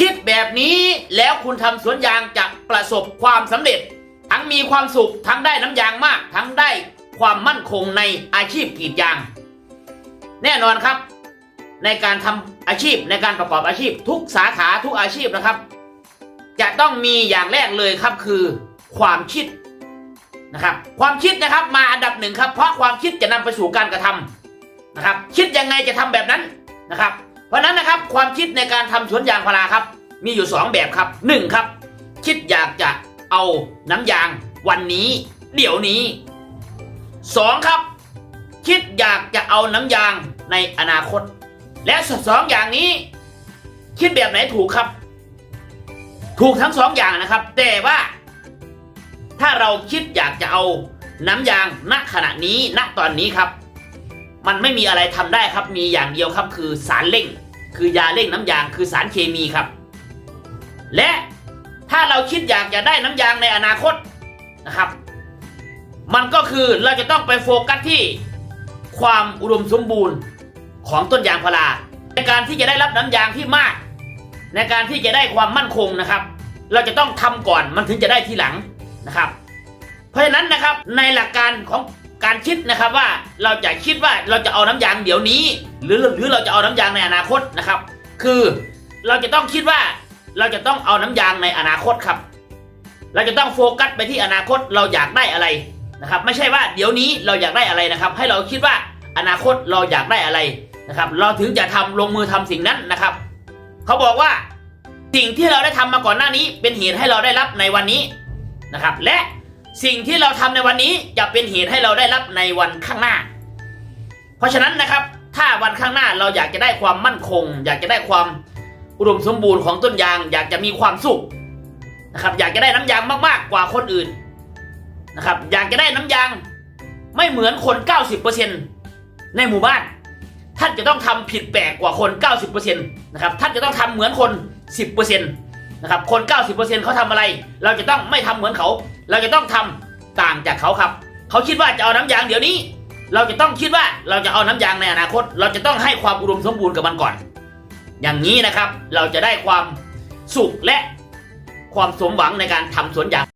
คิดแบบนี้แล้วคุณทำสวนยางจะประสบความสำเร็จ ทั้งมีความสุขทั้งได้น้ำยางมาก ทั้งได้ความมั่นคงในอาชีพกรีดยาง แน่นอนครับ ในการทำอาชีพในการประกอบอาชีพ ทุกสาขาทุกอาชีพนะครับ จะต้องมีอย่างแรกเลยครับคือความคิดนะครับ ความคิดนะครับมาอันดับหนึ่งครับ เพราะความคิดจะนำไปสู่การกระทำนะครับ คิดยังไงจะทำแบบนั้นนะครับ เพราะฉะนั้นนะครับ ความคิดในการทำสวนยางพาราครับ มีอยู่สองแบบครับหนึ่งครับ คิดอยากจะเอาน้ำยางวันนี้ เดี๋ยวนี้สองครับ คิดอยากจะเอาน้ำยางในอนาคต และสองอย่างนี้ คิดแบบไหนถูกครับ ถูกทั้งสองอย่างนะครับ แต่ว่า ถ้าเราคิดอยากจะเอาน้ำยางณขณะนี้ณตอนนี้ครับ มันไม่มีอะไรทำได้ครับมีอย่างเดียวครับคือสารเร่ง คือยาเร่งน้ำยางคือสารเคมีครับ และถ้าเราคิดอยากจะได้น้ำยางในอนาคตนะครับ มันก็คือเราจะต้องไปโฟกัสที่ความอุดมสมบูรณ์ของต้นยางพาราในการที่จะได้รับน้ำยางที่มาก ในการที่จะได้ความมั่นคงนะครับ เราจะต้องทำก่อนมันถึงจะได้ทีหลังนะครับ เพราะฉะนั้นนะครับในหลักการของ การคิดนะครับว่าเราจะคิดว่าเราจะเอาน้ำยางเดี๋ยวนี้ หรือหรือเราจะเอาน้ำยางในอนาคตนะครับ คือเราจะต้องคิดว่าเราจะต้องเอาน้ำยางในอนาคตครับ เราจะต้องโฟกัสไปที่อนาคตเราอยากได้อะไรนะครับ ไม่ใช่ว่าเดี๋ยวนี้เราอยากได้อะไรนะครับ ให้เราคิดว่าอนาคตเราอยากได้อะไรนะครับ เราถึงจะทำลงมือทำสิ่งนั้นนะครับ เขาบอกว่าสิ่งที่เราได้ทำมาก่อนหน้านี้ เป็นเหตุให้เราได้รับในวันนี้นะครับ และ สิ่งที่เราทำในวันนี้จะเป็นเหตุให้เราได้รับในวันข้างหน้า เพราะฉะนั้นนะครับ ถ้าวันข้างหน้าเราอยากจะได้ความมั่นคง อยากจะได้ความอุดมสมบูรณ์ของต้นยาง อยากจะมีความสุขนะครับ อยากจะได้น้ำยางมากๆกว่าคนอื่นนะครับ อยากจะได้น้ำยางไม่เหมือนคน 90%ในหมู่บ้าน ท่านจะต้องทำผิดแปลกกว่าคน 90%นะครับ ท่านจะต้องทำเหมือนคน 10%นะครับ คน 90%เขาทำอะไร เราจะต้องไม่ทำเหมือนเขา เราจะต้องทำต่างจากเขาครับ เขาคิดว่าจะเอาน้ำยางเดี๋ยวนี้ เราจะต้องคิดว่าเราจะเอาน้ำยางในอนาคต เราจะต้องให้ความอุดมสมบูรณ์กับมันก่อน อย่างนี้นะครับ เราจะได้ความสุขและความสมหวังในการทำสวนยาง